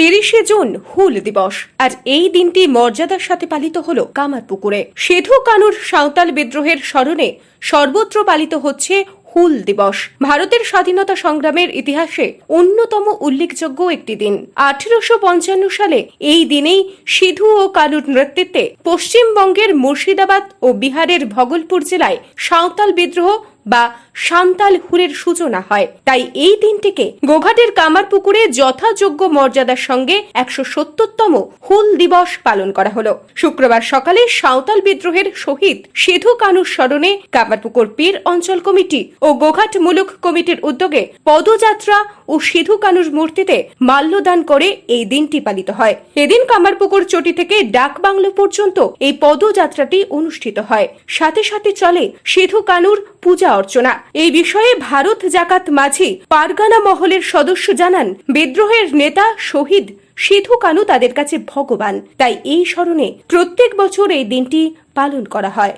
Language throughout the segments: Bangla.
তিরিশে জুন হুল দিবস। আর এই দিনটি মর্যাদার সাথে পালিত হল কামারপুকুরে সেধু কানুর সাঁওতাল বিদ্রোহের স্মরণে সর্বত্র পালিত হচ্ছে হুল দিবস। ভারতের স্বাধীনতা সংগ্রামের ইতিহাসে অন্যতম উল্লেখযোগ্য একটি দিন। আঠেরোশো পঞ্চান্ন সালে এই দিনেই সিধু ও কানুর নেতৃত্বে পশ্চিমবঙ্গের মুর্শিদাবাদ ও বিহারের ভগলপুর জেলায় সাঁওতাল বিদ্রোহ বা সান্তাল হুরের সূচনা হয়। তাই এই দিনটিকে গোঘাটের কামারপুকুরে যথাযোগ্য মর্যাদার সঙ্গে একশো সত্তরতম হুল দিবস পালন করা হলো। শুক্রবার সকালে সাঁওতাল বিদ্রোহের শহীদ সিধু কানুর স্মরণে কামারপুকুর পীর অঞ্চল কমিটি ও গোঘাট মুলুক কমিটির উদ্যোগে পদযাত্রা ও সিধু কানুর মূর্তিতে মাল্যদান করে এই দিনটি পালিত হয়। এদিন কামারপুকুর চটি থেকে ডাক বাংলো পর্যন্ত এই পদযাত্রাটি অনুষ্ঠিত হয়। সাথে সাথে চলে সিধু কানুর পূজা অর্চনা। এই বিষয়ে ভারত জাকাত মাঝি পারগানা মহলের সদস্য জানান, বিদ্রোহের নেতা শহীদ সিধু কানু তাদের কাছে ভগবান। তাই এই স্মরণে প্রত্যেক বছর এই দিনটি পালন করা হয়।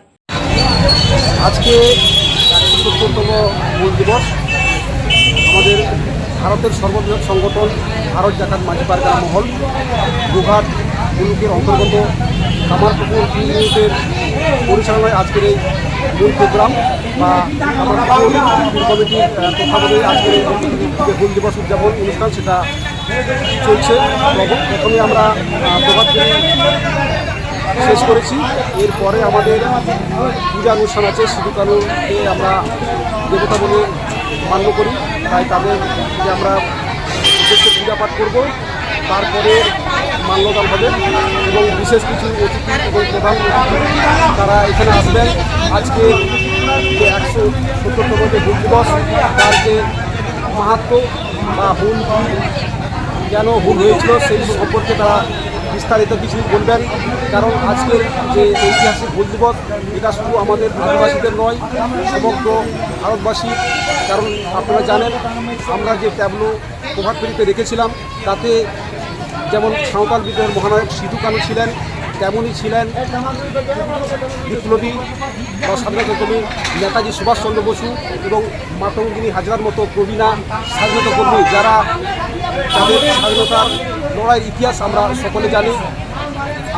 আজকে সত্তরতম মূল দিবস। আমাদের ভারতের সর্ববৃহৎ সংগঠন, ভারত জাকাত মাঝি পারগানা মহল গুঘাট মুলুকের অন্তর্গত কামারপুকুর ইউনিটের পরিচালনায় আজকের এই মূল প্রোগ্রাম বা কামারপুকুর কমিটির আহ, তত্ত্বাবধানে আজকের যে হুল দিবস উদযাপন অনুষ্ঠান সেটা চলছে। প্রথম- আমরা প্রভাত শেষ করেছি। এরপরে আমাদের পূজা অনুষ্ঠান আছে সিধু কানুকে আমরা দেবতা বলে মান্য করি। তাই তাদের আমরা পূজা পাঠ করব। তারপরে মাল্যদান হবে এবং বিশেষ কিছু অতিথি এবং প্রধান তারা এখানে আসবেন। আজকে যে একশো সত্তরতম যে হুল দিবস, তার যে মাহাত্ম বা কি কেন হুল হয়েছিল সেই সম্পর্কে তারা বিস্তারিত কিছু বলবেন। কারণ আজকের যে ঐতিহাসিক হুল দিবস, এটা শুধু আমাদের আদিবাসীদের নয়, সমগ্র ভারতবাসী কারণ আপনারা জানেন, আমরা যে ট্যাবলো প্রভাত ফেরিতে রেখেছিলাম, তাতে যেমন সাঁওতাল বিদ্রোহের মহানায়ক সিধু কানু ছিলেন, তেমনই ছিলেন বিপ্লবী বা স্বাধীনতা কর্মী নেতাজি সুভাষচন্দ্র বসু এবং মাতঙ্গিনী হাজরার মতো প্রবীণা স্বাধীনতা কর্মী যারা তাদের স্বাধীনতার লড়াইয়ের ইতিহাস আমরা সকলে জানি।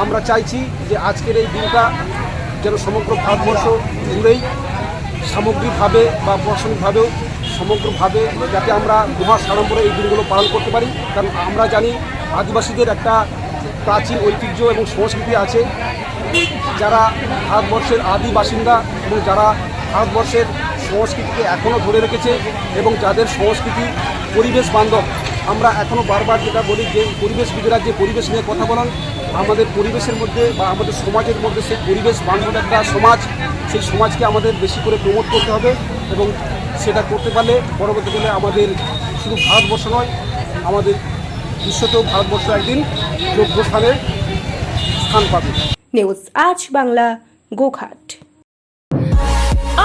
আমরা চাইছি যে আজকের এই দিনটা যেন সমগ্র ভারতবর্ষ জুড়েই সামগ্রিকভাবে বা প্রশাসনিকভাবেও সমগ্রভাবে যাতে আমরা মহা সাড়ম্বরে এই দিনগুলো পালন করতে পারি। কারণ আমরা জানি আদিবাসীদের একটা প্রাচীন ঐতিহ্য এবং সংস্কৃতি আছে। যারা ভারতবর্ষের আদি বাসিন্দা এবং যারা ভারতবর্ষের সংস্কৃতিকে এখনও ধরে রেখেছে এবং যাদের সংস্কৃতি পরিবেশ বান্ধব, আমরা এখনও বারবার যেটা বলি যে পরিবেশবিদেরা যে পরিবেশ নিয়ে কথা বলেন, আমাদের পরিবেশের মধ্যে বা আমাদের সমাজের মধ্যে সেই পরিবেশ বান্ধব একটা সমাজ, সেই সমাজকে আমাদের বেশি করে প্রমোট করতে হবে এবং সেটা করতে পারলে পরবর্তীকালে আমাদের শুধু ভারতবর্ষ নয়, আমাদের বিশ্বতেও ভারতবর্ষ একদিন যোগ্য স্থানে স্থান পাবে। নিউজ আজ বাংলা গোঘাট।